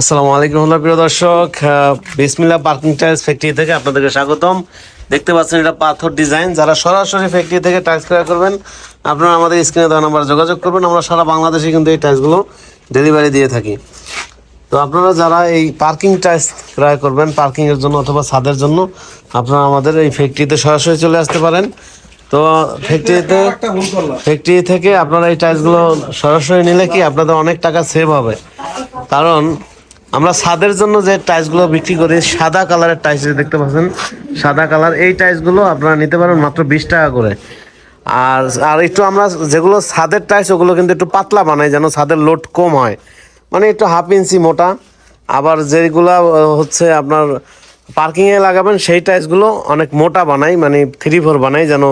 আসসালামু আলাইকুম হলো প্রিয় দর্শক। বিসমিল্লা পার্কিং টাইলস ফ্যাক্টরি থেকে আপনাদেরকে স্বাগতম। দেখতে পাচ্ছেন এটা পাথর ডিজাইন। যারা সরাসরি ফ্যাক্টরি থেকে টাইলস ক্রয় করবেন, আপনারা আমাদের স্ক্রিনে দেওয়া নাম্বার যোগাযোগ করবেন। আমরা সারা বাংলাদেশে কিন্তু এই টাইলসগুলো ডেলিভারি দিয়ে থাকি। তো আপনারা যারা এই পার্কিং টাইলস ক্রয় করবেন, পার্কিংয়ের জন্য অথবা ছাদের জন্য, আপনারা আমাদের এই ফ্যাক্টরিতে সরাসরি চলে আসতে পারেন। তো ফ্যাক্টরিতে, ফ্যাক্টরি থেকে আপনারা এই টাইলসগুলো সরাসরি নিলে কি আপনাদের অনেক টাকা সেভ হবে? কারণ আমরা ছাদের জন্য যে টাইলসগুলো বিক্রি করি, সাদা কালারের টাইলস দেখতে পাচ্ছেন, সাদা কালার, এই টাইলসগুলো আপনারা নিতে পারেন মাত্র বিশ টাকা করে। আর আর একটু আমরা যেগুলো ছাদের টাইলস, ওগুলো কিন্তু একটু পাতলা বানাই যেন ছাদের লোড কম হয়। মানে একটু হাফ ইঞ্চি মোটা। আবার যেগুলা হচ্ছে আপনার পার্কিংয়ে লাগাবেন, সেই টাইলসগুলো অনেক মোটা বানাই মানে থ্রি ফোর বানাই যেন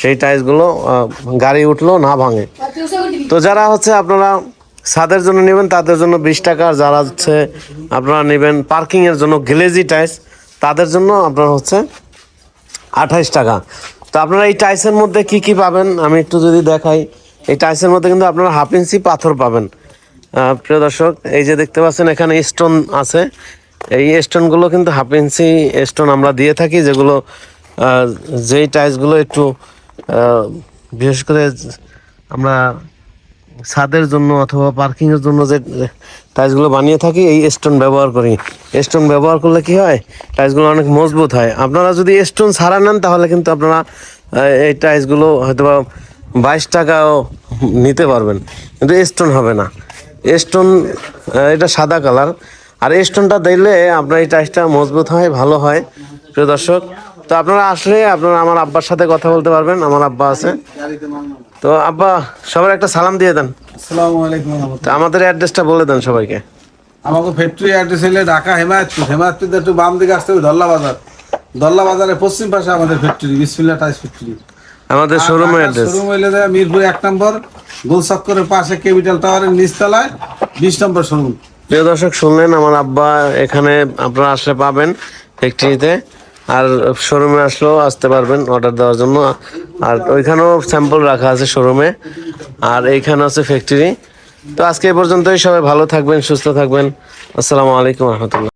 সেই টাইলসগুলো গাড়ি উঠল না ভাঙে। তো যারা হচ্ছে আপনারা ছাদের জন্য নেবেন, তাদের জন্য বিশ টাকা। আর যারা হচ্ছে আপনারা নেবেন পার্কিংয়ের জন্য গ্লেজি টাইস তাদের জন্য আপনার হচ্ছে আঠাইশ টাকা। তো আপনারা এই টাইসের মধ্যে কি কি পাবেন? আমি একটু যদি দেখাই, এই টাইসের মধ্যে কিন্তু আপনারা হাফ ইঞ্চি পাথর পাবেন। প্রিয় দর্শক, এই যে দেখতে পাচ্ছেন, এখানে স্টোন আছে। এই স্টোনগুলো কিন্তু হাফ ইঞ্চি স্টোন আমরা দিয়ে থাকি, যেগুলো যেই টাইসগুলো একটু বিশেষ করে আমরা ছাদের জন্য অথবা পার্কিং এর জন্য যে টাইলসগুলো বানিয়ে থাকি, এই স্টোন ব্যবহার করি। স্টোন ব্যবহার করলে কি হয়? টাইলসগুলো অনেক মজবুত হয়। আপনারা যদি স্টোন ছাড়া নেন, তাহলে কিন্তু আপনারা এই টাইলসগুলো হয়তো বা বাইশ টাকাও নিতে পারবেন। কিন্তু স্টোন হবে না। স্টোন এটা সাদা কালার। আর স্টোনটা দিলে আপনার এই টাইলসটা মজবুত হয়, ভালো হয়। প্রিয় দর্শক তো আপনারা আসলে আপনারা আমার আব্বার সাথে কথা বলতে পারবেন আমার আব্বা আছে। তো আব্বা সবার একটা সালাম দিয়ে দেন। আসসালামু আলাইকুম তো আমাদের অ্যাড্রেসটা বলে দেন সবাইকে। আমাকে ফ্যাক্টরি অ্যাড্রেস হলে ঢাকা হেমায়তপুর। হেমায়তপুর একটু বাম দিকে আসতে হবে ধল্লা বাজার। ধল্লা বাজারের পশ্চিম পাশে আমাদের ফ্যাক্টরি বিসমিল্লা টাইস ফ্যাক্টরি আমাদের শোরুমের অ্যাড্রেস শোরুম হইলে মিরপুর এক নম্বর গোল চক্করের পাশে ক্যাপিটাল টাওয়ারের নিচতলায় বিশ নম্বর শোরুম প্রিয় দর্শক শুনলেন আমার আব্বা এখানে আপনারা আসলে পাবেন ফ্যাক্টরিতে আর শোরুমে আসলেও আসতে পারবেন অর্ডার দেওয়ার জন্য। আর ওইখানেও স্যাম্পল রাখা আছে শোরুমে আর এইখানে আছে ফ্যাক্টরি তো আজকে এই পর্যন্তই। সবাই ভালো থাকবেন, সুস্থ থাকবেন। আসসালামু আলাইকুম রহমতুল্লাহ।